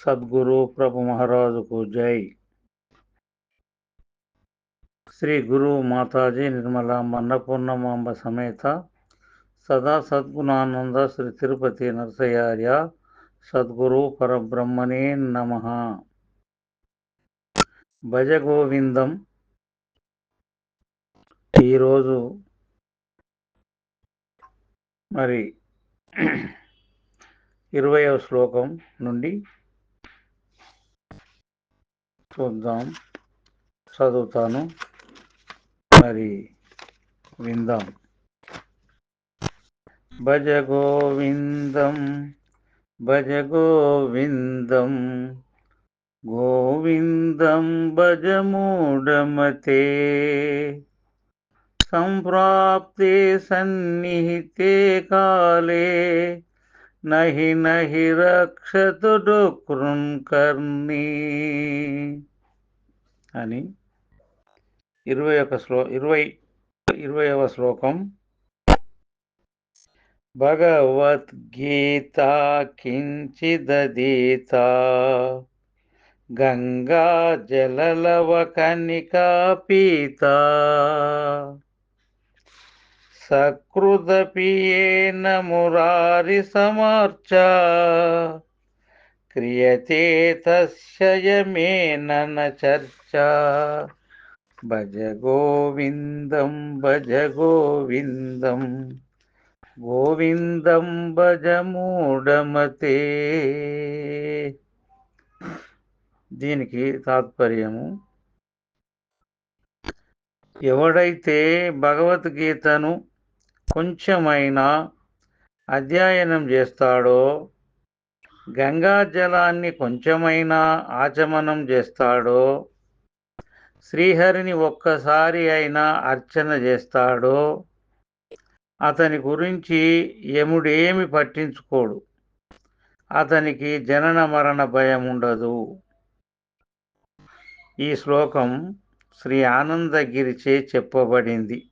సద్గురు ప్రభు మహారాజుకు జై. శ్రీ గురు మాతాజీ నిర్మల మన్నపూర్ణమాంబ సమేత సదా సద్గుణానంద శ్రీ తిరుపతి నరసయార్య సద్గురు పరబ్రహ్మణే నమ. భజ గోవిందం ఈరోజు మరి ఇరవయవ శ్లోకం నుండి చూద్దాం. చదువుతాను. మరి విందాం. భజ గోవిందం భజ గోవిందం గోవిందం భజ మూఢమతే సంప్రాప్తే సన్నిహితే కాలే నహి నహి రక్షతుడు కృంకర్ణి అని ఇరవై ఒక శ్లో ఇరవై ఇరవైవ శ్లోకం. భగవద్గీత కించిదీత గంగా జలలవ కనికా పీత. సకృదపియేన మురారి సమర్చ. క్రియతే తస్యయమేన చర్చ. భజ గోవిందం భజ గోవిందం. గోవిందం భజ మూఢమతే. దీనికి తాత్పర్యము ఎవడైతే భగవద్గీతను కొంచెమైనా అధ్యయనం చేస్తాడో? గంగా జలాన్ని కొంచెమైనా ఆచమనం చేస్తాడో? శ్రీహరిని ఒక్కసారి అయినా అర్చన చేస్తాడో? అతని గురించి యముడేమి పట్టించుకోడు. అతనికి జనన మరణ భయం ఉండదు. ఈ శ్లోకం శ్రీ ఆనందగిరిచే చెప్పబడింది.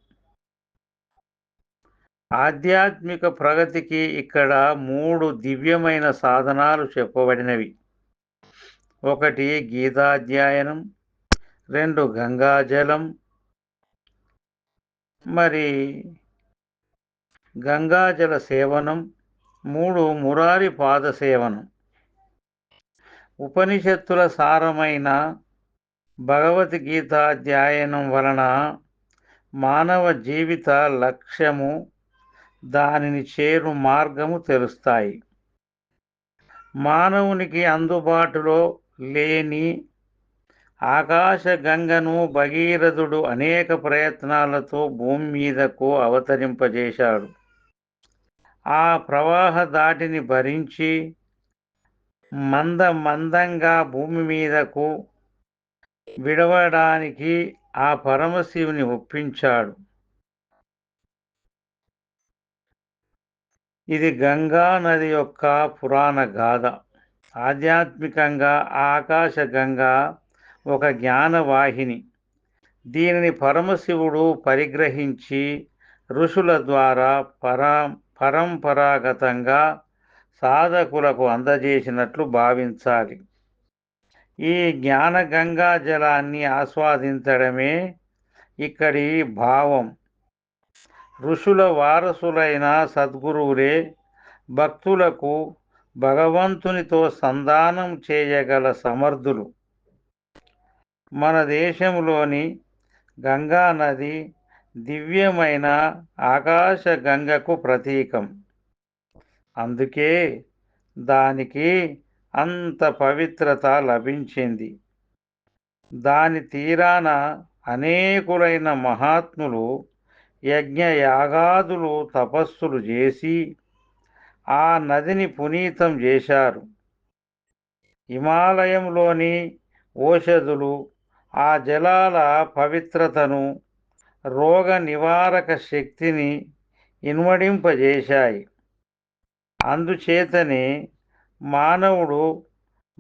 ఆధ్యాత్మిక ప్రగతికి ఇక్కడ మూడు దివ్యమైన సాధనాలు చెప్పబడినవి. ఒకటి గీతాధ్యాయనం రెండు గంగాజలం మరి గంగాజల సేవనం మూడు మురారి పాద సేవనం. ఉపనిషత్తుల సారమైన భగవద్గీతాధ్యాయనం వలన మానవ జీవిత లక్ష్యము దానిని చేరు మార్గము తెలుస్తాయి. మానవునికి అందుబాటులో లేని ఆకాశ గంగను భగీరథుడు అనేక ప్రయత్నాలతో భూమి మీదకు అవతరింపజేశాడు. ఆ ప్రవాహ దాటిని భరించి మంద మందంగా భూమి మీదకు విడవడానికి ఆ పరమశివుని ఒప్పించాడు. ఇది గంగా నది యొక్క పురాణ గాథ. ఆధ్యాత్మికంగా ఆకాశ గంగా ఒక జ్ఞానవాహిని. దీనిని పరమశివుడు పరిగ్రహించి ఋషుల ద్వారా పరా పరంపరాగతంగా సాధకులకు అందజేసినట్లు భావించాలి. ఈ జ్ఞాన గంగా జలాన్ని ఆస్వాదించడమే ఇక్కడి భావం. ఋషుల వారసులైన సద్గురువులే భక్తులకు భగవంతునితో సంధానం చేయగల సమర్థులు. మన దేశంలోని గంగా నది దివ్యమైన ఆకాశ గంగకు ప్రతీకం. అందుకే దానికి అంత పవిత్రత లభించింది. దాని తీరాన అనేకులైన మహాత్ములు యజ్ఞయాగాదులు తపస్సులు చేసి ఆ నదిని పునీతం చేశారు. హిమాలయంలోని ఓషధులు ఆ జలాల పవిత్రతను రోగ నివారక శక్తిని ఇన్వడింపజేశాయి. అందుచేతనే మానవుడు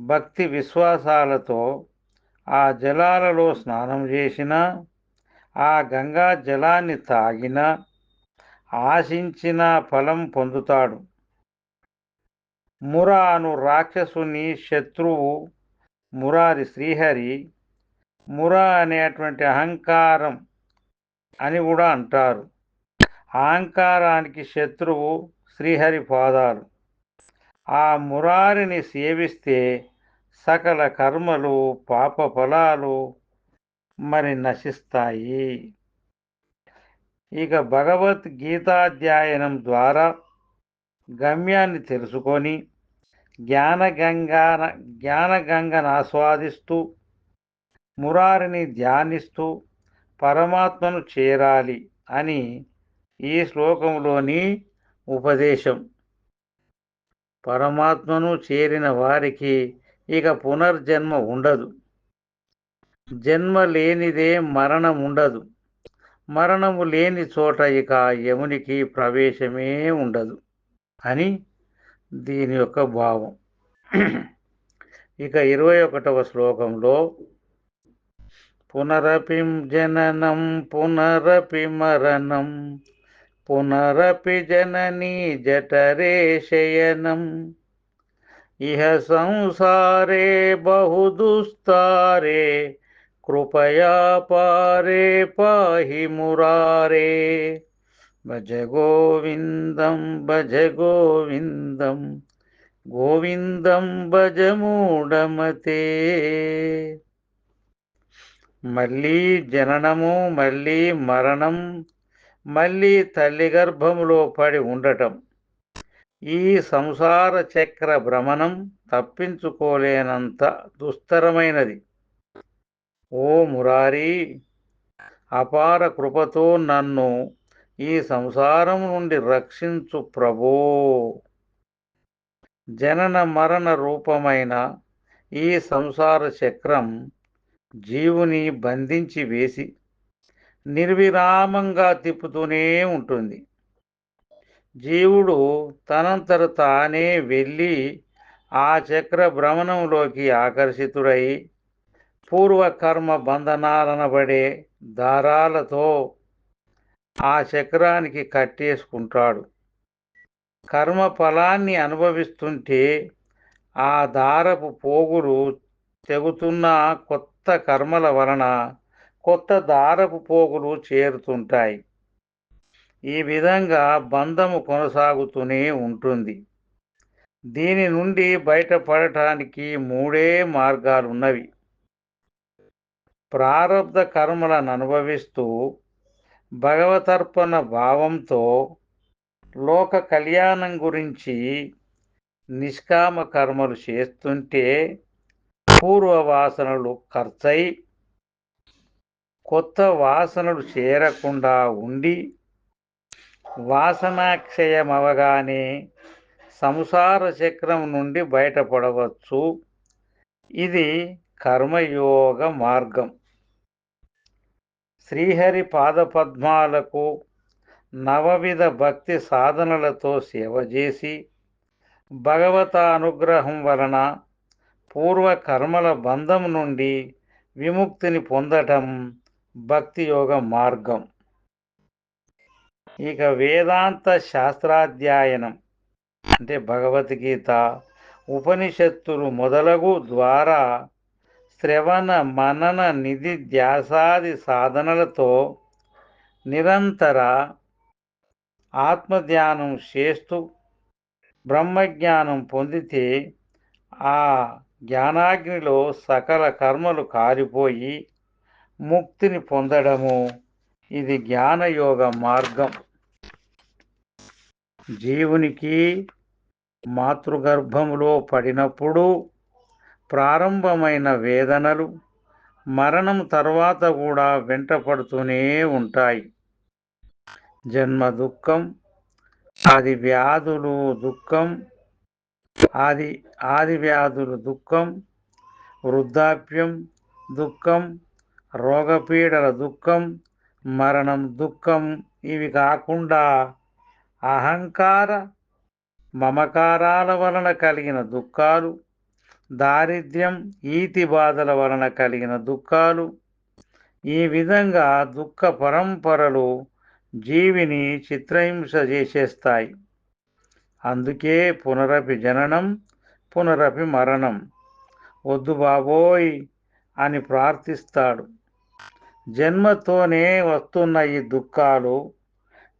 భక్తి విశ్వాసాలతో ఆ జలాలలో స్నానం చేసినా ఆ గంగా జలాన్ని తాగిన ఆశించిన ఫలం పొందుతాడు. మురాను రాక్షసుని శత్రువు మురారి శ్రీహరి మురా అనేటువంటి అహంకారం అని కూడా అంటారు. అహంకారానికి శత్రువు శ్రీహరి పాదాలు. ఆ మురారిని సేవిస్తే సకల కర్మలు పాప ఫలాలు మరి నశిస్తాయి. ఇక భగవద్గీతాధ్యాయనం ద్వారా గమ్యాన్ని తెలుసుకొని జ్ఞానగంగాన జ్ఞానగంగను ఆస్వాదిస్తూ మురారిని ధ్యానిస్తూ పరమాత్మను చేరాలి అని ఈ శ్లోకంలోని ఉపదేశం. పరమాత్మను చేరిన వారికి ఇక పునర్జన్మ ఉండదు. జన్మ లేనిదే మరణం ఉండదు మరణము లేని చోట ఇక యమునికి ప్రవేశమే ఉండదు అని దీని యొక్క భావం. ఇక ఇరవై ఒకటవ శ్లోకంలో పునరపి జననం పునరపి మరణం పునరపి జననీ జఠరే శయనం ఇహ సంసారే బహుదుస్తారే కృపయా పారే పాహి మురారే. భజ గోవిందం భజ గోవిందం గోవిందం భజ మూఢమతే. మళ్ళీ జననము మళ్ళీ మరణం మళ్ళీ తల్లి గర్భములో పడి ఉండటం. ఈ సంసార చక్ర భ్రమణం తప్పించుకోలేనంత దుస్తరమైనది. ఓ మురారి అపార కృపతో నన్ను ఈ సంసారం నుండి రక్షించు ప్రభో. జనన మరణ రూపమైన ఈ సంసార చక్రం జీవుని బంధించి వేసి నిర్విరామంగా తిప్పుతూనే ఉంటుంది. జీవుడు తనంతర తానే వెళ్ళి ఆ చక్ర భ్రమణంలోకి ఆకర్షితుడై పూర్వకర్మ బంధనాలనబడే దారాలతో ఆ చక్రానికి కట్టేసుకుంటాడు. కర్మ ఫలాన్ని అనుభవిస్తుంటే ఆ దారపు పోగులు తెగుతున్న కొత్త కర్మల వలన కొత్త దారపు పోగులు చేరుతుంటాయి. ఈ విధంగా బంధము కొనసాగుతూనే ఉంటుంది. దీని నుండి బయటపడటానికి మూడే మార్గాలున్నవి. ప్రారంధ కర్మలను అనుభవిస్తూ భగవతర్పణ భావంతో లోక కళ్యాణం గురించి నిష్కామ కర్మలు చేస్తుంటే పూర్వ వాసనలు ఖర్చై కొత్త వాసనలు చేరకుండా ఉండి వాసనాక్షయమవగానే సంసార చక్రం నుండి బయటపడవచ్చు. ఇది కర్మయోగ మార్గం. శ్రీహరి పాదపద్మాలకు నవవిధ భక్తి సాధనలతో సేవ చేసి భగవత అనుగ్రహం వలన పూర్వ కర్మల బంధం నుండి విముక్తిని పొందటం భక్తి యోగ మార్గం. ఇక వేదాంత శాస్త్రాధ్యయనం అంటే భగవద్గీత ఉపనిషత్తులు మొదలగు ద్వారా శ్రవణ మనన నిధి ధ్యాసాది సాధనలతో నిరంతర ఆత్మధ్యానం చేస్తూ బ్రహ్మజ్ఞానం పొందితే ఆ జ్ఞానాగ్నిలో సకల కర్మలు కారిపోయి ముక్తిని పొందడము. ఇది జ్ఞానయోగ మార్గం. జీవునికి మాతృగర్భములో పడినప్పుడు ప్రారంభమైన వేదనలు మరణం తర్వాత కూడా వెంటపడుతూనే ఉంటాయి. జన్మ దుఃఖం ఆది వ్యాధులు దుఃఖం ఆది ఆది వ్యాధులు దుఃఖం వృద్ధాప్యం దుఃఖం రోగపీడల దుఃఖం మరణం దుఃఖం ఇవి కాకుండా అహంకార మమకారాల వలన కలిగిన దుఃఖాలు దారిద్ర్యం ఈతి బాధల వలన కలిగిన దుఃఖాలు. ఈ విధంగా దుఃఖ పరంపరలు జీవిని చిత్రహింస చేసేస్తాయి. అందుకే పునరపి జననం పునరపి మరణం. వద్దు బాబోయ్ అని ప్రార్థిస్తాడు. జన్మతోనే వస్తున్న ఈ దుఃఖాలు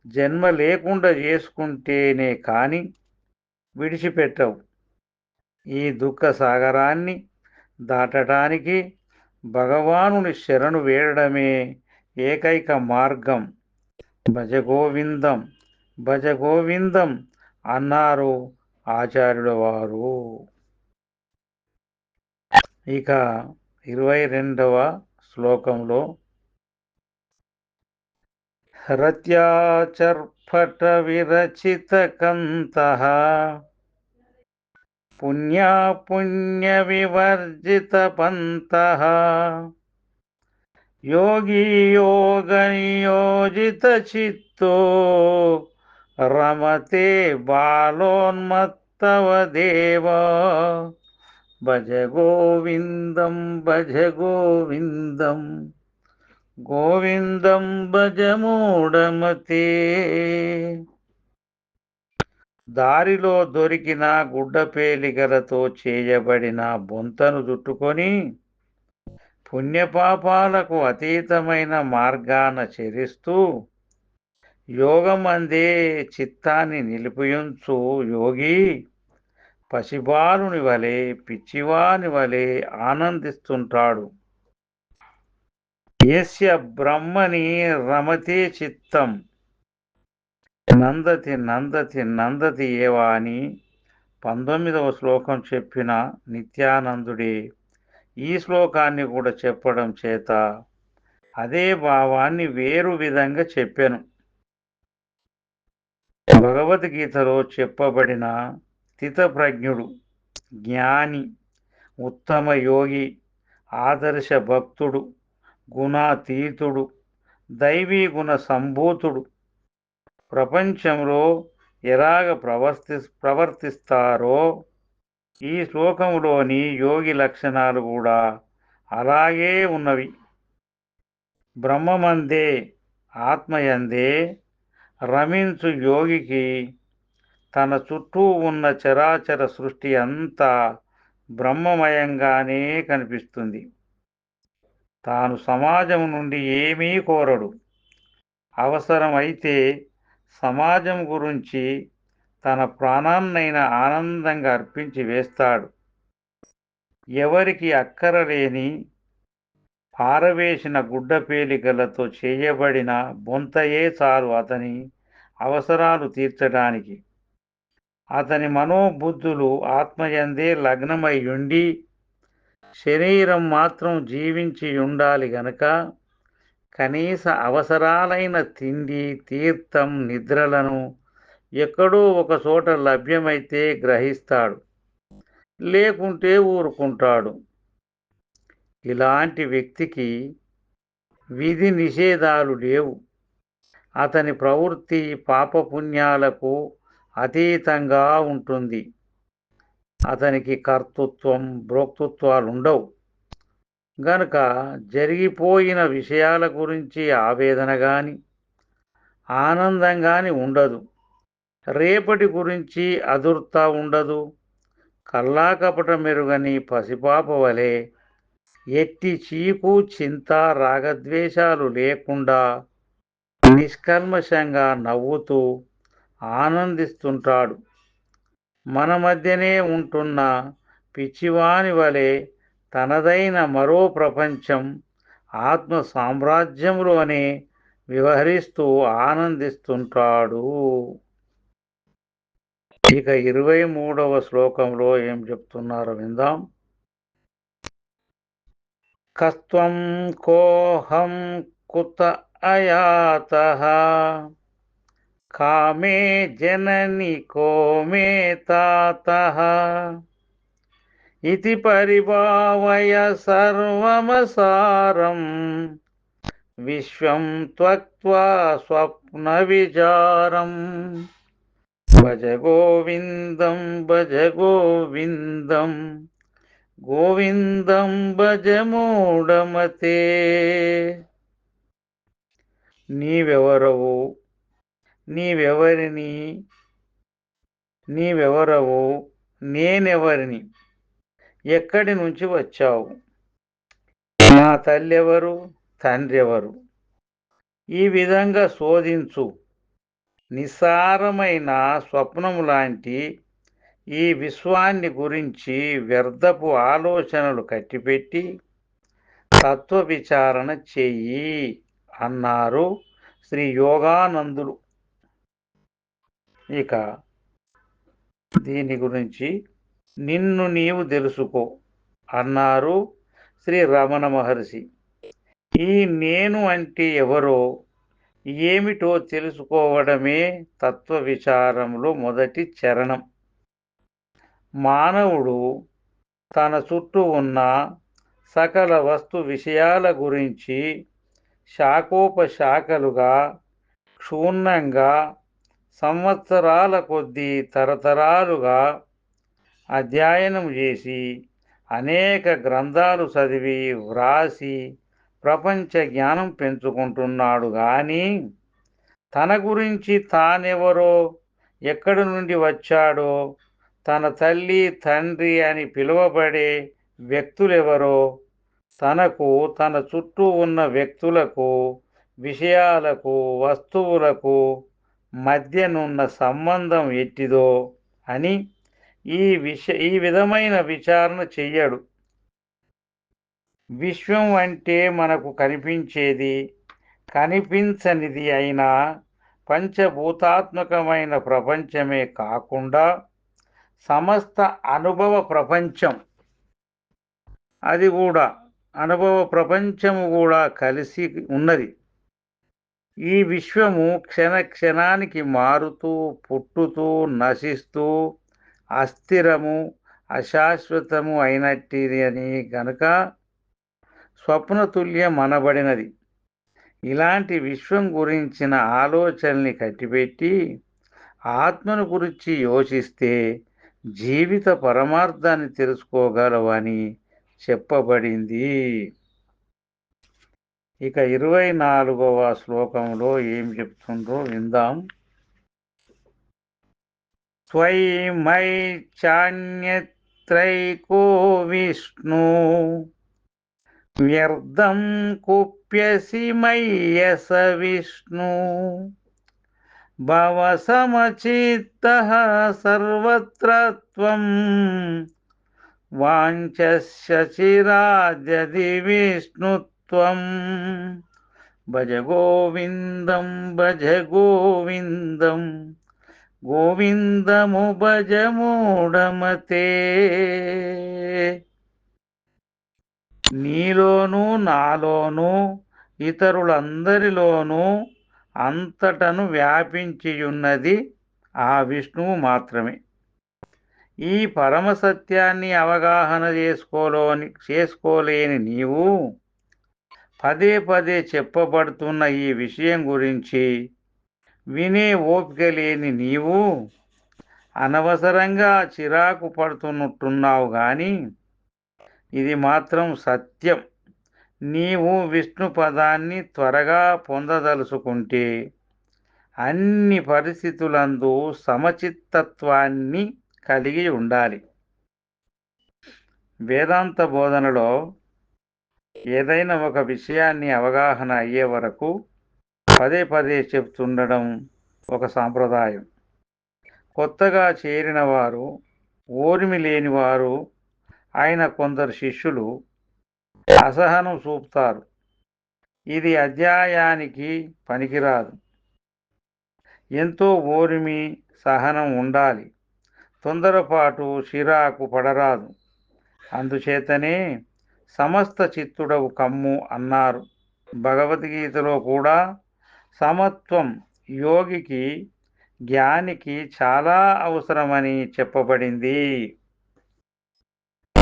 జన్మ లేకుండా చేసుకుంటేనే కానీ విడిచిపెట్టవు. ఈ దుఃఖ సాగరాన్ని దాటడానికి భగవానుని శరణు వేడడమే ఏకైక మార్గం. భజగోవిందం భజగోవిందం అన్నారు ఆచార్యుల వారు ఇక ఇరవై రెండవ శ్లోకంలో రత్యాచర్పట విరచిత కంత पुण्या पुण्यविवर्जितपन्तः। योगी योगनियोजितचित्तो रमते बालोन्मत्तव देव। भज गोविन्दं भज गोविन्दं गोविन्दं भज मूढमते। దారిలో దొరికిన గుడ్డపేలికలతో చేయబడిన బొంతను చుట్టుకొని పుణ్యపాపాలకు అతీతమైన మార్గాన చరిస్తూ యోగమందే చిత్తాన్ని నిలిపియుంచు యోగి. పసిబాలుని వలె పిచ్చివాని వలె ఆనందిస్తుంటాడు. ఎస్య బ్రహ్మని రమతే చిత్తం. నందతి నందతి నందతి ఏవా అని పంతొమ్మిదవ శ్లోకం చెప్పిన నిత్యానందుడే ఈ శ్లోకాన్ని కూడా చెప్పడం చేత అదే భావాన్ని వేరు విధంగా చెప్పాను. భగవద్గీతలో చెప్పబడిన స్థితప్రజ్ఞుడు జ్ఞాని ఉత్తమ యోగి ఆదర్శ భక్తుడు గుణాతీతుడు దైవీ గుణ సంభూతుడు ప్రపంచంలో ఎలాగ ప్రవర్తి ప్రవర్తిస్తారో ఈ శ్లోకంలోని యోగి లక్షణాలు కూడా అలాగే ఉన్నవి. బ్రహ్మమందే ఆత్మయందే రమించు యోగికి తన చుట్టూ ఉన్న చరాచర సృష్టి అంతా బ్రహ్మమయంగానే కనిపిస్తుంది. తాను సమాజం నుండి ఏమీ కోరడు. అవసరమైతే సమాజం గురించి తన ప్రాణాన్నైనా ఆనందంగా అర్పించి వేస్తాడు. ఎవరికి అక్కరలేని పారవేసిన గుడ్డపేలికలతో చేయబడిన బొంతయే చాలు అతని అవసరాలు తీర్చడానికి. అతని మనోబుద్ధులు ఆత్మయందే లగ్నమై ఉండి శరీరం మాత్రం జీవించి ఉండాలి గనక కనీస అవసరాలైన తిండి తీర్థం నిద్రలను ఎక్కడో ఒక చోట లభ్యమైతే గ్రహిస్తాడు. లేకుంటే ఊరుకుంటాడు. ఇలాంటి వ్యక్తికి విధి నిషేధాలు లేవు. అతని ప్రవృత్తి పాపపుణ్యాలకు అతీతంగా ఉంటుంది. అతనికి కర్తృత్వం భోక్తృత్వాలు ఉండవు గనుక జరిగిపోయిన విషయాల గురించి ఆవేదన కానీ ఆనందం కానీ ఉండదు. రేపటి గురించి అదుర్త ఉండదు. కల్లాకపట మెరుగని పసిపాప వలె ఎట్టి చీకు చింత రాగద్వేషాలు లేకుండా నిష్కల్మషంగా నవ్వుతూ ఆనందిస్తుంటాడు. మన మధ్యనే ఉంటున్న పిచ్చివాని వలె తనదైన మరో ప్రపంచం ఆత్మ సామ్రాజ్యంలోనే వ్యవహరిస్తూ ఆనందిస్తుంటాడు. ఇక ఇరవై మూడవ శ్లోకంలో ఏం చెప్తున్నారో విందాం. కస్త్వం కోహం కుత అయాత? కామే జనని కోమే తాత? ఇది పరిభావయ సర్వమసారం. విశ్వం త్వక్త్వా స్వప్న విచారం భజ గోవిందం భజ గోవిందం. గోవిందం భజ మూఢమతే. నీవెవరవు? నీవెవరిని? నీవెవరవు? నేనెవరిని? ఎక్కడి నుంచి వచ్చావు? నా తల్లి ఎవరు తండ్రి ఎవరు ఈ విధంగా శోధించు. నిస్సారమైన స్వప్నము లాంటి ఈ విశ్వాన్ని గురించి వ్యర్థపు ఆలోచనలు కట్టిపెట్టి తత్వ విచారణ చెయ్యి అన్నారు శ్రీ యోగానందులు. ఇక దీని గురించి నిన్ను నీవు తెలుసుకో అన్నారు శ్రీ రమణ మహర్షి. ఈ నేను అంటే ఎవరో ఏమిటో తెలుసుకోవడమే తత్వ విచారంలో మొదటి చరణం. మానవుడు తన చుట్టూ ఉన్న సకల వస్తు విషయాల గురించి శాఖోపశాఖలుగా క్షుణ్ణంగా సంవత్సరాల కొద్దీ తరతరాలుగా అధ్యయనం చేసి అనేక గ్రంథాలు చదివి వ్రాసి ప్రపంచ జ్ఞానం పెంచుకుంటున్నాడు. కానీ తన గురించి తానెవరో ఎక్కడి నుండి వచ్చాడో తన తల్లి తండ్రి అని పిలువబడే వ్యక్తులెవరో తనకు తన చుట్టూ ఉన్న వ్యక్తులకు విషయాలకు వస్తువులకు మధ్యనున్న సంబంధం ఎట్టిదో అని ఈ విష ఈ విధమైన విచారణ చెయ్యడు. విశ్వం అంటే మనకు కనిపించేది కనిపించనిది అయిన పంచభూతాత్మకమైన ప్రపంచమే కాకుండా సమస్త అనుభవ ప్రపంచం. అది కూడా అనుభవ ప్రపంచము కూడా కలిసి ఉన్నది. ఈ విశ్వము క్షణ క్షణానికి మారుతూ పుట్టుతూ నశిస్తూ అస్థిరము అశాశ్వతము అయినట్టిది అని గనుక స్వప్నతుల్యం అనబడినది. ఇలాంటి విశ్వం గురించిన ఆలోచనల్ని కట్టిపెట్టి ఆత్మను గురించి యోచిస్తే జీవిత పరమార్థాన్ని తెలుసుకోగలవని చెప్పబడింది. ఇక ఇరవై నాలుగవ శ్లోకంలో ఏం చెప్తుందో విందాం. స్వైమై చాన్యత్రైకో విష్ణు వ్యర్థం కుప్యసి మయ్యస విష్ణు భవసమచిత్త సర్వత్ర త్వం వాంఛస్యచిరాద్యది విష్ణుత్వం భజ గోవిందం భజ గోవిందం గోవిందము భజమూడమతే నీలోనూ నాలోనూ ఇతరులందరిలోనూ అంతటను వ్యాపించియున్నది ఆ విష్ణువు మాత్రమే. ఈ పరమ సత్యాన్ని అవగాహన చేసుకోలోని చేసుకోలేని నీవు పదే పదే చెప్పబడుతున్న ఈ విషయం గురించి వినే ఓపిక లేని నీవు అనవసరంగా చిరాకు పడుతున్నట్టున్నావు కానీ ఇది మాత్రం సత్యం. నీవు విష్ణు పదాన్ని త్వరగా పొందదలుచుకుంటే అన్ని పరిస్థితులందు సమచిత్తత్వాన్ని కలిగి ఉండాలి. వేదాంత బోధనలో ఏదైనా ఒక విషయాన్ని అవగాహన అయ్యే వరకు పదే పదే చెప్తుండడం ఒక సాంప్రదాయం. కొత్తగా చేరిన వారు ఓర్మి లేని వారు ఆయన కొందరు శిష్యులు అసహనం చూపుతారు. ఇది అధ్యాయానికి పనికిరాదు. ఎంతో ఓర్మి సహనం ఉండాలి. తొందరపాటు చిరాకు పడరాదు. అందుచేతనే సమస్త చిత్తుడవు కమ్ము అన్నారు. భగవద్గీతలో కూడా సమత్వం యోగికి జ్ఞానికి చాలా అవసరమని చెప్పబడింది.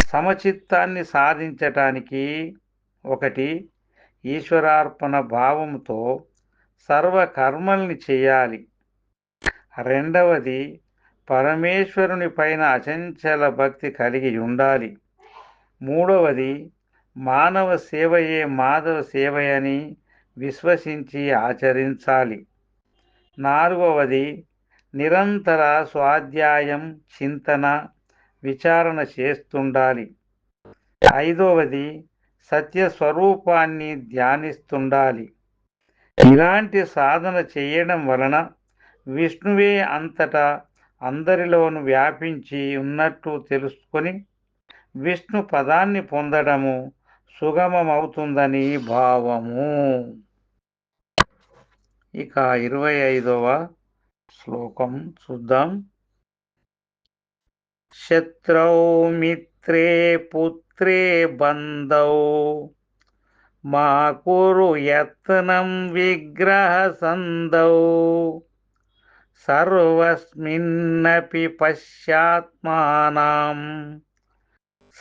సమచిత్తాన్ని సాధించటానికి ఒకటి ఈశ్వరార్పణ భావంతో సర్వకర్మల్ని చేయాలి. రెండవది పరమేశ్వరుని పైన అచంచల భక్తి కలిగి ఉండాలి. మూడవది మానవ సేవయే మాధవ సేవయని విశ్వసించి ఆచరించాలి. నాలుగవది నిరంతర స్వాధ్యాయం చింతన విచారణ చేస్తుండాలి. ఐదవది సత్యస్వరూపాన్ని ధ్యానిస్తుండాలి. ఇలాంటి సాధన చేయడం వలన విష్ణువే అంతటా అందరిలోను వ్యాపించి ఉన్నట్టు తెలుసుకొని విష్ణు పదాన్ని పొందడము సుగమమవుతుందని భావము. ఇక ఇరవై ఐదవ శ్లోకం చూద్దాం. శత్రౌ మిత్రే పుత్రే బంధౌ మా కురు యత్నం విగ్రహ సందౌ సర్వస్మిన్నపి పశ్చాత్మానాం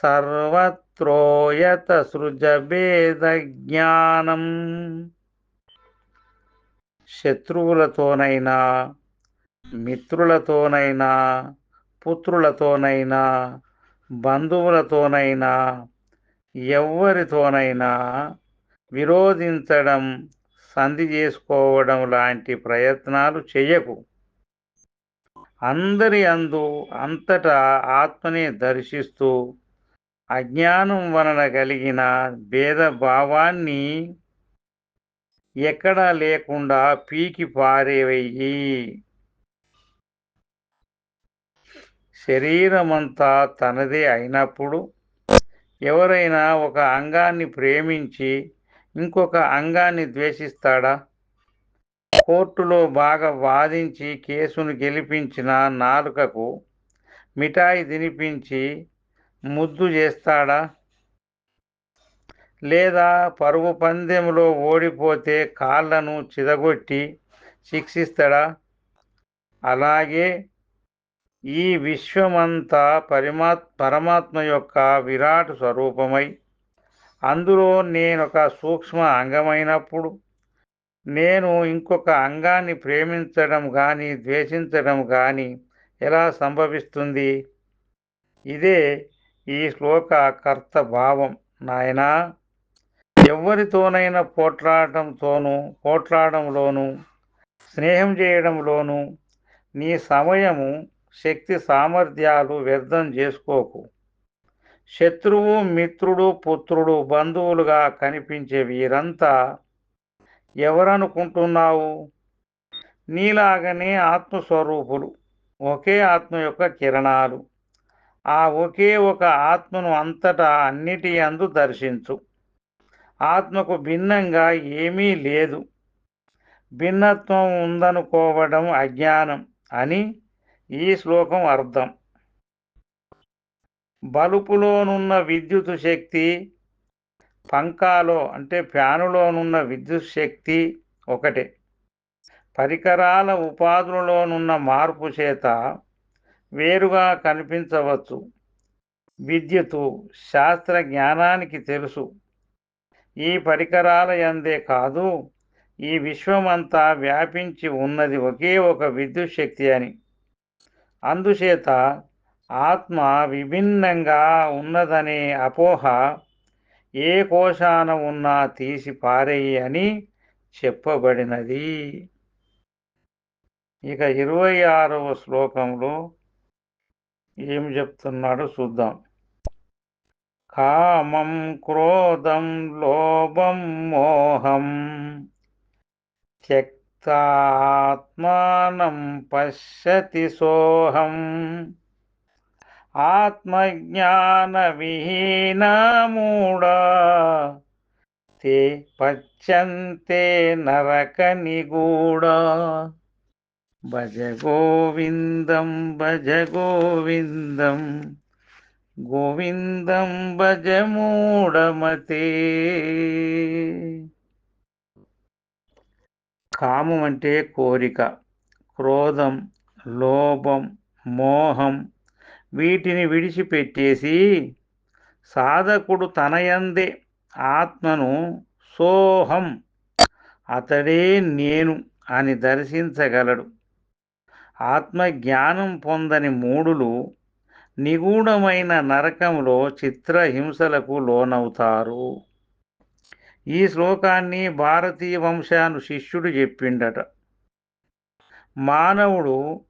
సర్వత్రోయత సృజభేద జ్ఞానం. శత్రువులతోనైనా మిత్రులతోనైనా పుత్రులతోనైనా బంధువులతోనైనా ఎవ్వరితోనైనా విరోధించడం సంధి చేసుకోవడం లాంటి ప్రయత్నాలు చేయకు అందరి అందు అంతటా ఆత్మని దర్శిస్తూ అజ్ఞానం వలన కలిగిన భేదభావాన్ని ఎక్కడా లేకుండా పీకి పారేవయ్యి. శరీరమంతా తనదే అయినప్పుడు ఎవరైనా ఒక అంగాన్ని ప్రేమించి ఇంకొక అంగాన్ని ద్వేషిస్తాడా? కోర్టులో బాగా వాదించి కేసును గెలిపించిన నాలుకకు మిఠాయి తినిపించి ముద్దు చేస్తాడా? లేదా పరుగు పందెంలో ఓడిపోతే కాళ్ళను చిదగొట్టి శిక్షిస్తాడా? అలాగే ఈ విశ్వమంతా పరిమాత్ పరమాత్మ యొక్క విరాట్ స్వరూపమై అందులో నేనొక సూక్ష్మ అంగమైనప్పుడు నేను ఇంకొక అంగాన్ని ప్రేమించడం కానీ ద్వేషించడం కానీ ఎలా సంభవిస్తుంది? ఇదే ఈ శ్లోక కర్త భావం నాయనా. ఎవరితోనైనా పోట్లాడటంతోనూ పోట్లాడంలోనూ స్నేహం చేయడంలోనూ నీ సమయము శక్తి సామర్థ్యాలు వ్యర్థం చేసుకోకు. శత్రువు మిత్రుడు పుత్రుడు బంధువులుగా కనిపించే వీరంతా ఎవరనుకుంటున్నావు? నీలాగనే ఆత్మస్వరూపులు ఒకే ఆత్మ యొక్క కిరణాలు. ఆ ఒకే ఒక ఆత్మను అంతటా అన్నిటి అందు దర్శించు. ఆత్మకు భిన్నంగా ఏమీ లేదు. భిన్నత్వం ఉందనుకోవడం అజ్ఞానం అని ఈ శ్లోకం అర్థం. బలుపులోనున్న విద్యుత్ శక్తి పంకాలో అంటే ఫ్యానులోనున్న విద్యుత్ శక్తి ఒకటే. పరికరాల ఉపాధులలోనున్న మార్పు చేత వేరుగా కనిపించవచ్చు. విద్యుత్తు శాస్త్ర జ్ఞానానికి తెలుసు. ఈ పరికరాల యందే కాదు ఈ విశ్వమంతా వ్యాపించి ఉన్నది ఒకే ఒక విద్యుత్ శక్తి అని. అందుచేత ఆత్మ విభిన్నంగా ఉన్నదనే అపోహ ఏ కోశాన ఉన్నా తీసి పారేయి అని చెప్పబడినది. ఇక ఇరవై ఆరవ శ్లోకంలో ఏం చెప్తున్నాడో చూద్దాం. కామం క్రోధం లోభం మోహం. త్యక్తాత్మానం పశ్యతి సోహం. ఆత్మజ్ఞానవిహీనమూడా తే పచ్చంతే నరక నిగూడా భజ గోవిందం భజ గోవిందం గోవిందం భజ మూఢమతే కామం అంటే కోరిక క్రోధం లోభం మోహం. వీటిని విడిచిపెట్టేసి సాధకుడు తనయందే ఆత్మను సోహం అతడే నేను అని దర్శించగలడు. ఆత్మజ్ఞానం పొందని మూడులు నిగూఢమైన నరకంలో చిత్రహింసలకు లోనవుతారు. ఈ శ్లోకాన్ని భారతీయ వంశాను శిష్యుడు చెప్పిండట. మానవుడు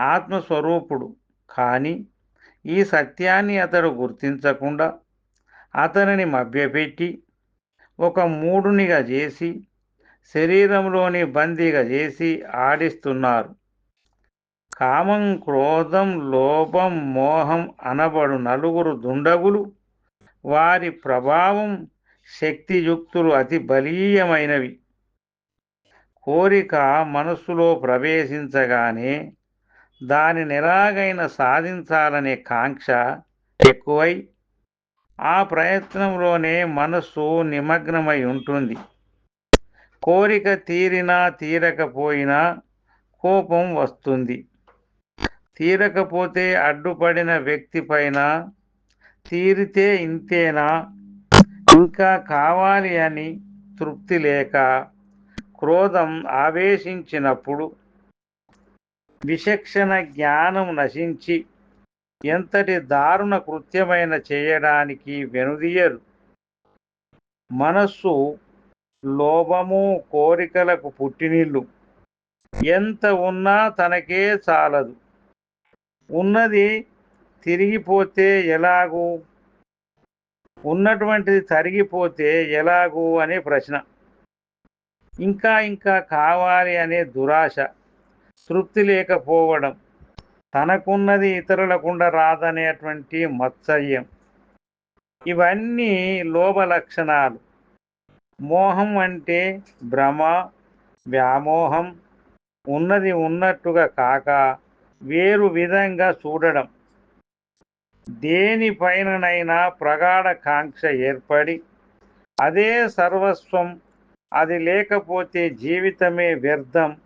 ఆత్మస్వరూపుడు కానీ ఈ సత్యాన్ని అతడు గుర్తించకుండా అతనిని మభ్యపెట్టి ఒక మూడునిగా చేసి శరీరంలోని బందీగా చేసి ఆడిస్తున్నారు. కామం క్రోధం లోభం మోహం అనబడు నలుగురు దుండగులు. వారి ప్రభావం శక్తియుక్తులు అతి బలీయమైనవి. కోరిక మనస్సులో ప్రవేశించగానే దాని ఎలాగైనా సాధించాలనే కాంక్ష ఎక్కువై ఆ ప్రయత్నంలోనే మనస్సు నిమగ్నమై ఉంటుంది. కోరిక తీరినా తీరకపోయినా కోపం వస్తుంది. తీరకపోతే అడ్డుపడిన వ్యక్తి పైన తీరితే ఇంతేనా? ఇంకా కావాలి అని తృప్తి లేక క్రోధం ఆవేశించినప్పుడు విచక్షణ జ్ఞానం నశించి ఎంతటి దారుణ కృత్యమైన చేయడానికి వెనుదీయరు మనస్సు లోభము కోరికలకు పుట్టినిల్లు. ఎంత ఉన్నా తనకే చాలదు. ఉన్నది తిరిగిపోతే ఎలాగూ? ఉన్నటువంటిది తరిగిపోతే ఎలాగూ అనే ప్రశ్న. ఇంకా ఇంకా కావాలి అనే దురాశ తృప్తి లేకపోవడం తనకున్నది ఇతరులకుండా రాదనేటువంటి మత్సర్యం ఇవన్నీ లోభ లక్షణాలు. మోహం అంటే భ్రమ వ్యామోహం ఉన్నది ఉన్నట్టుగా కాక వేరు విధంగా చూడడం. దేనిపైననైనా ప్రగాఢ కాంక్ష ఏర్పడి అదే సర్వస్వం అది లేకపోతే జీవితమే వ్యర్థం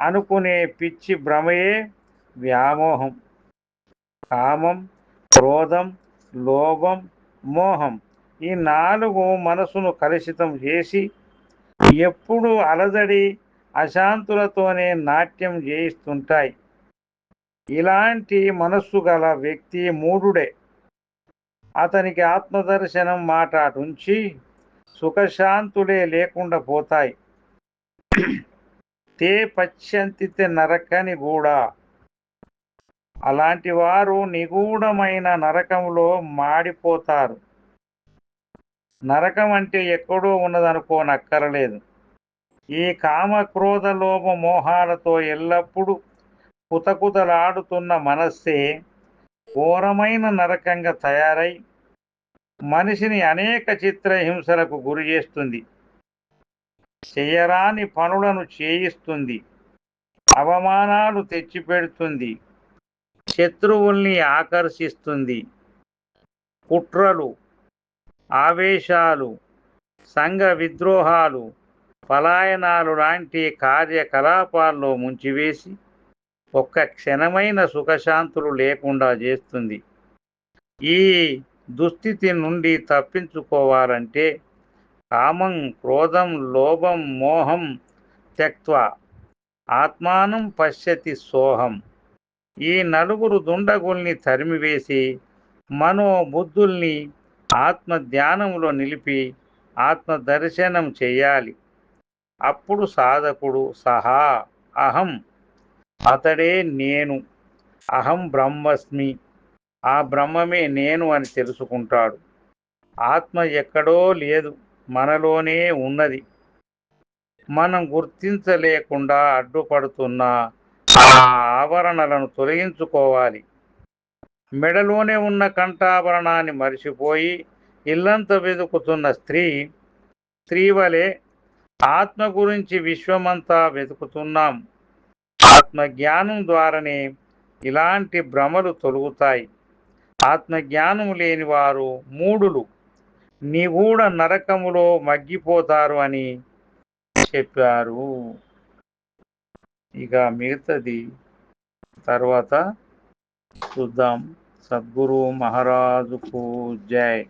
అనుకునే పిచ్చి భ్రమయే వ్యామోహం. కామం క్రోధం లోభం మోహం ఈ నాలుగు మనసును కలుషితం చేసి ఎప్పుడు అలజడి అశాంతులతోనే నాట్యం చేయిస్తుంటాయి. ఇలాంటి మనస్సు గల వ్యక్తి మూఢుడే. అతనికి ఆత్మదర్శనం మాట నుంచి సుఖశాంతులే లేకుండా పోతాయి. తే పశ్యంతితే నరకని కూడా అలాంటి వారు నిగూఢమైన నరకంలో మాడిపోతారు. నరకం అంటే ఎక్కడో ఉన్నదనుకోనక్కరలేదు ఈ కామ క్రోధ లోభ మోహాలతో ఎల్లప్పుడూ కుతకుతలాడుతున్న మనస్సే ఘోరమైన నరకంగా తయారై మనిషిని అనేక చిత్రహింసలకు గురి చేస్తుంది. చేయరాని పనులను చేయిస్తుంది. అవమానాలు తెచ్చిపెడుతుంది. శత్రువుల్ని ఆకర్షిస్తుంది. కుట్రలు ఆవేశాలు సంఘ విద్రోహాలు పలాయనాలు లాంటి కార్యకలాపాల్లో ముంచివేసి ఒక్క క్షణమైన సుఖశాంతులు లేకుండా చేస్తుంది. ఈ దుస్థితి నుండి తప్పించుకోవాలంటే కామం క్రోధం లోభం మోహం త్యక్వ ఆత్మానం పశ్యతి సోహం. ఈ నలుగురు దుండగుల్ని తరిమివేసి మనోబుద్ధుల్ని ఆత్మ ధ్యానంలో నిలిపి ఆత్మ దర్శనం చేయాలి. అప్పుడు సాధకుడు సహా అహం అతడే నేను. అహం బ్రహ్మస్మి. ఆ బ్రహ్మమే నేను అని తెలుసుకుంటాడు. ఆత్మ ఎక్కడో లేదు మనలోనే ఉన్నది. మనం గుర్తించలేకుండా అడ్డుపడుతున్న ఆ ఆవరణలను తొలగించుకోవాలి. మెడలోనే ఉన్న కంఠాభరణాన్ని మరిచిపోయి ఇల్లంత వెతుకుతున్న స్త్రీ స్త్రీ వలె ఆత్మ గురించి విశ్వమంతా వెతుకుతున్నాం. ఆత్మజ్ఞానం ద్వారానే ఇలాంటి భ్రమలు తొలుగుతాయి. ఆత్మజ్ఞానం లేని వారు మూడులు నిగూఢ నరకములో మగ్గిపోతారు అని చెప్పారు. ఇక మిగతాది తర్వాత చూద్దాం. సద్గురు మహారాజుకు జై.